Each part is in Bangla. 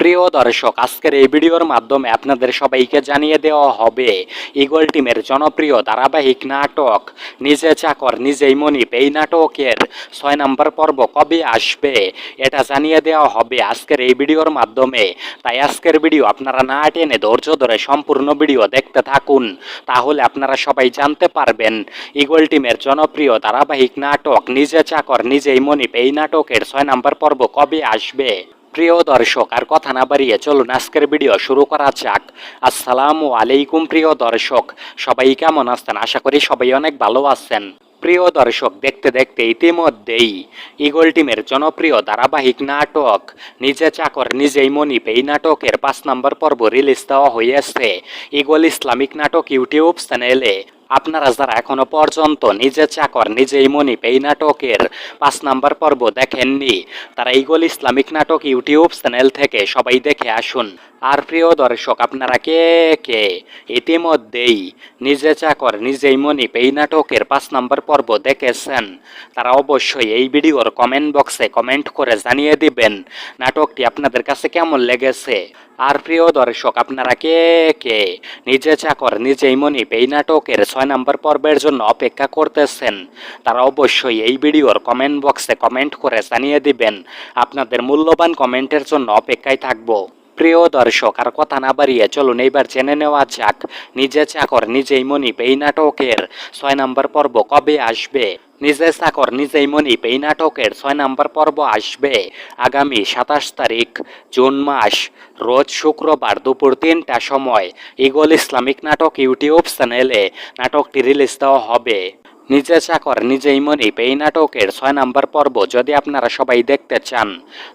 প্রিয় দর্শক, আজকের এই ভিডিওর মাধ্যমে আপনাদের সবাইকে জানিয়ে দেওয়া হবে ইগল টিমের জনপ্রিয় ধারাবাহিক নাটক, নিজে চাকর, নিজেই মনিপ এই নাটকের ছয় নম্বর পর্ব কবে আসবে, এটা জানিয়ে দেওয়া হবে আজকের এই ভিডিওর মাধ্যমে। তাই আজকের ভিডিও আপনারা না টেনে ধৈর্য ধরে সম্পূর্ণ ভিডিও দেখতে থাকুন, তাহলে আপনারা সবাই জানতে পারবেন ইগল টিমের জনপ্রিয় ধারাবাহিক নাটক, নিজে চাকর, নিজেই মনিপ এই নাটকের ছয় নম্বর পর্ব কবে আসবে। প্রিয় দর্শক, আর কথা না বাড়িয়ে চলুন আজকের ভিডিও শুরু করা যাক। আসসালামু আলাইকুম প্রিয় দর্শক, সবাই কেমন আছেন? আশা করি সবাই অনেক ভালো আছেন। প্রিয় দর্শক, দেখতে দেখতে ইতিমধ্যেই ইগল টিমের জনপ্রিয় ধারাবাহিক নাটক, নিজে চাকর, নিজেই মনিপ এই নাটকের পাঁচ নম্বর পর্ব রিলিজ দেওয়া হয়েছে। ইগল ইসলামিক নাটক ইউটিউব চ্যানেলে আপনারা যারা এখনও পর্যন্ত নিজে চাকর, নিজেই মনিপ এই নাটকের পাঁচ নাম্বার পর্ব দেখেননি, তারা ইগল ইসলামিক নাটক ইউটিউব চ্যানেল থেকে সবাই দেখে আসুন। আর প্রিয় দর্শক, আপনারা কে কে ইতিমধ্যেই নিজে চাকর, নিজেই মনিপ এই নাটকের পাঁচ নাম্বার পর্ব দেখেছেন, তারা অবশ্যই এই ভিডিওর কমেন্ট বক্সে কমেন্ট করে জানিয়ে দিবেন, নাটকটি আপনাদের কাছে কেমন লেগেছে? আর প্রিয় দর্শক, আপনারা কে কে? নিজে চাকর, নিজেই মনিপ এই নাটকের ছয় নম্বর পর্বের জন্য অপেক্ষা করতেছেন। তারা অবশ্যই এই ভিডিওর কমেন্ট বক্সে কমেন্ট করে জানিয়ে দিবেন। আপনাদের মূল্যবান কমেন্টের জন্য অপেক্ষায় থাকব। প্রিয় দর্শক, আর কথা না বাড়িয়ে চলুন, এইবার জেনে নেওয়া যাক। নিজে চাকর, নিজেই মনিপ এই নাটকের ছয় নম্বর পর্ব কবে আসবে? নিজে চাকর, নিজেই মনিপ এই নাটকের ছয় নম্বর পর্ব আসবে আগামী সাতাশ তারিখ, জুন মাস, রোজ শুক্রবার দুপুর তিনটা সময়। ইগল ইসলামিক নাটক ইউটিউব চ্যানেলে নাটকটি রিলিজ দেওয়া হবে। নিজে চাকর নিজেই মনিপ এই নাটকের ছয় নম্বর পর্ব যদি আপনারা সবাই দেখতে চান,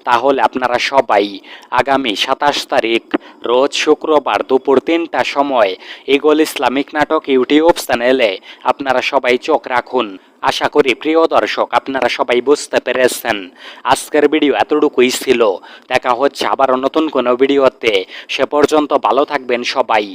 তাহলে আপনারা সবাই আগামী সাতাশ তারিখ, রোজ শুক্রবার দুপুর তিনটা সময় ইগল ইসলামিক নাটক ইউটিউব চ্যানেলে আপনারা সবাই চোখ রাখুন। আশা করি প্রিয় দর্শক, আপনারা সবাই বুঝতে পেরেছেন। আজকের ভিডিও এতটুকুই ছিল। দেখা হচ্ছে আবারও নতুন কোনো ভিডিওতে। সে পর্যন্ত ভালো থাকবেন সবাই।